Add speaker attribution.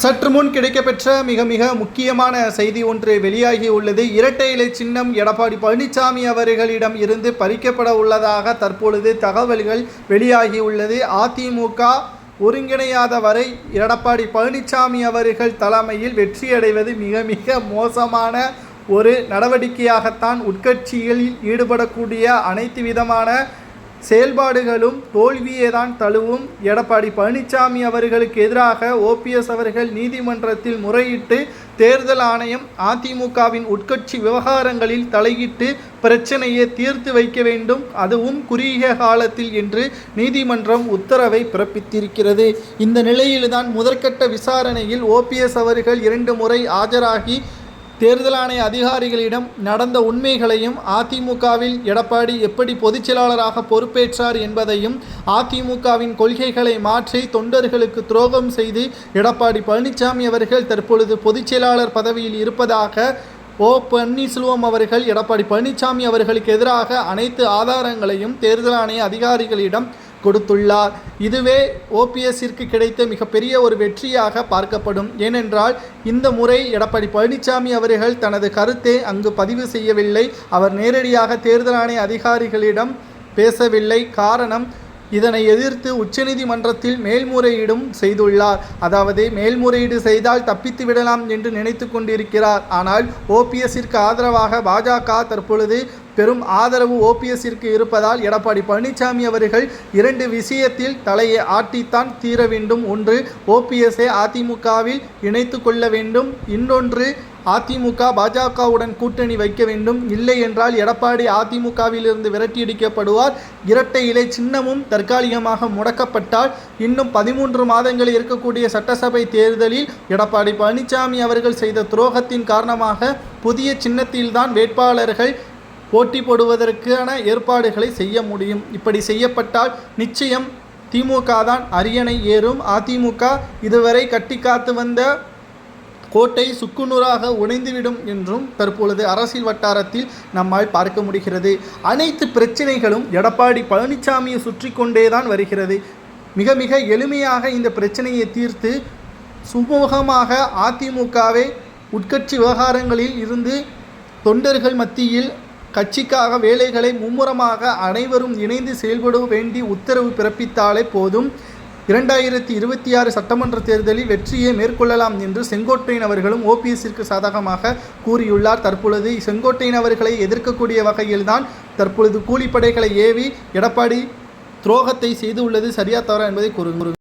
Speaker 1: சற்று முன் கிடைக்கப்பெற்ற மிக மிக முக்கியமான செய்தி ஒன்று வெளியாகி உள்ளது. இரட்டை இலை சின்னம் எடப்பாடி பழனிசாமி அவர்களிடம் இருந்து பறிக்கப்பட உள்ளதாக தற்பொழுது தகவல்கள் வெளியாகி உள்ளது. அதிமுக ஒருங்கிணையாத வரை எடப்பாடி பழனிசாமி அவர்கள் தலைமையில் வெற்றியடைவது மிக மிக மோசமான ஒரு நடவடிக்கையாகத்தான் உட்கட்சியில் ஈடுபடக்கூடிய அனைத்து விதமான செயல்பாடுகளும் தோல்வியே தான் தழுவும். எடப்பாடி பழனிசாமி அவர்களுக்கு எதிராக ஓபிஎஸ் அவர்கள் நீதிமன்றத்தில் முறையிட்டு தேர்தல் ஆணையம் அதிமுகவின் உட்கட்சி விவகாரங்களில் தலையிட்டு பிரச்சனையை தீர்த்து வைக்க வேண்டும். அதுவும் குறுகிய காலத்தில் என்று நீதிமன்றம் உத்தரவை பிறப்பித்திருக்கிறது. இந்த நிலையில்தான் முதற்கட்ட விசாரணையில் ஓபிஎஸ் அவர்கள் இரண்டு முறை ஆஜராகி தேர்தல் ஆணைய அதிகாரிகளிடம் நடந்த உண்மைகளையும் அதிமுகவில் எடப்பாடி எப்படி பொதுச்செயலாளராக பொறுப்பேற்றார் என்பதையும் அதிமுகவின் கொள்கைகளை மாற்றி தொண்டர்களுக்கு துரோகம் செய்து எடப்பாடி பழனிசாமி அவர்கள் தற்பொழுது பொதுச்செயலாளர் பதவியில் இருப்பதாக ஓ பன்னீர்செல்வம் அவர்கள் எடப்பாடி பழனிசாமி அவர்களுக்கு எதிராக அனைத்து ஆதாரங்களையும் தேர்தல் ஆணைய அதிகாரிகளிடம் கொடுத்துள்ளார். இதுவே ஓபிஎஸ்ஸிற்கு கிடைத்த மிகப்பெரிய ஒரு வெற்றியாக பார்க்கப்படும். ஏனென்றால் இந்த முறை எடப்பாடி பழனிசாமி அவர்கள் தனது கருத்தை அங்கு பதிவு செய்யவில்லை. அவர் நேரடியாக தேர்தல் ஆணைய அதிகாரிகளிடம் பேசவில்லை. காரணம் இதனை எதிர்த்து உச்சநீதிமன்றத்தில் மேல்முறையீடும் செய்துள்ளார். அதாவது மேல்முறையீடு செய்தால் தப்பித்து விடலாம் என்று நினைத்து கொண்டிருக்கிறார். ஆனால் ஓபிஎஸ்ஸிற்கு ஆதரவாக பாஜக தற்பொழுது பெரும் ஆதரவு ஓபிஎஸ்ஸிற்கு இருப்பதால் எடப்பாடி பழனிசாமி அவர்கள் இரண்டு விஷயத்தில் தலையை ஆட்டித்தான் தீர வேண்டும். ஒன்று ஓபிஎஸ்ஐ அதிமுகவில் இணைத்து கொள்ள வேண்டும். இன்னொன்று அதிமுக பாஜகவுடன் கூட்டணி வைக்க வேண்டும். இல்லை என்றால் எடப்பாடி அதிமுகவிலிருந்து விரட்டியடிக்கப்படுவார் இரட்டை இலை சின்னமும் தற்காலிகமாக முடக்கப்பட்டால் இன்னும் பதிமூன்று மாதங்கள் இருக்கக்கூடிய சட்டசபை தேர்தலில் எடப்பாடி பழனிசாமி அவர்கள் செய்த துரோகத்தின் காரணமாக புதிய சின்னத்தில்தான் வேட்பாளர்கள் போட்டி போடுவதற்கான ஏற்பாடுகளை செய்ய முடியும். இப்படி செய்யப்பட்டால் நிச்சயம் திமுக தான் அரியணை ஏறும். அதிமுக இதுவரை கட்டி காத்து வந்த கோட்டை சுக்குநூறாக உணைந்துவிடும் என்றும் தற்பொழுது அரசியல் வட்டாரத்தில் நம்மால் பார்க்க முடிகிறது. அனைத்து பிரச்சனைகளும் எடப்பாடி பழனிசாமியை சுற்றி கொண்டேதான் வருகிறது. மிக மிக எளிமையாக இந்த பிரச்சனையை தீர்த்து சுமூகமாக அதிமுகவை உட்கட்சி விவகாரங்களில் இருந்து தொண்டர்கள் மத்தியில் கட்சிக்காக வேலைகளை மும்முரமாக அனைவரும் இணைந்து செயல்பட வேண்டி உத்தரவு பிறப்பித்தாலே போதும். இரண்டாயிரத்தி இருபத்தி ஆறு சட்டமன்ற தேர்தலில் வெற்றியை மேற்கொள்ளலாம் என்று செங்கோட்டையன் அவர்களும் ஓபிஎஸ்ஸிற்கு சாதகமாக கூறியுள்ளார். தற்பொழுது செங்கோட்டையன் அவர்களை எதிர்க்கக்கூடிய வகையில்தான் தற்பொழுது கூலிப்படைகளை ஏவி எடப்பாடி துரோகத்தை செய்து உள்ளது சரியா தவறா என்பதை கூறுங்கள்.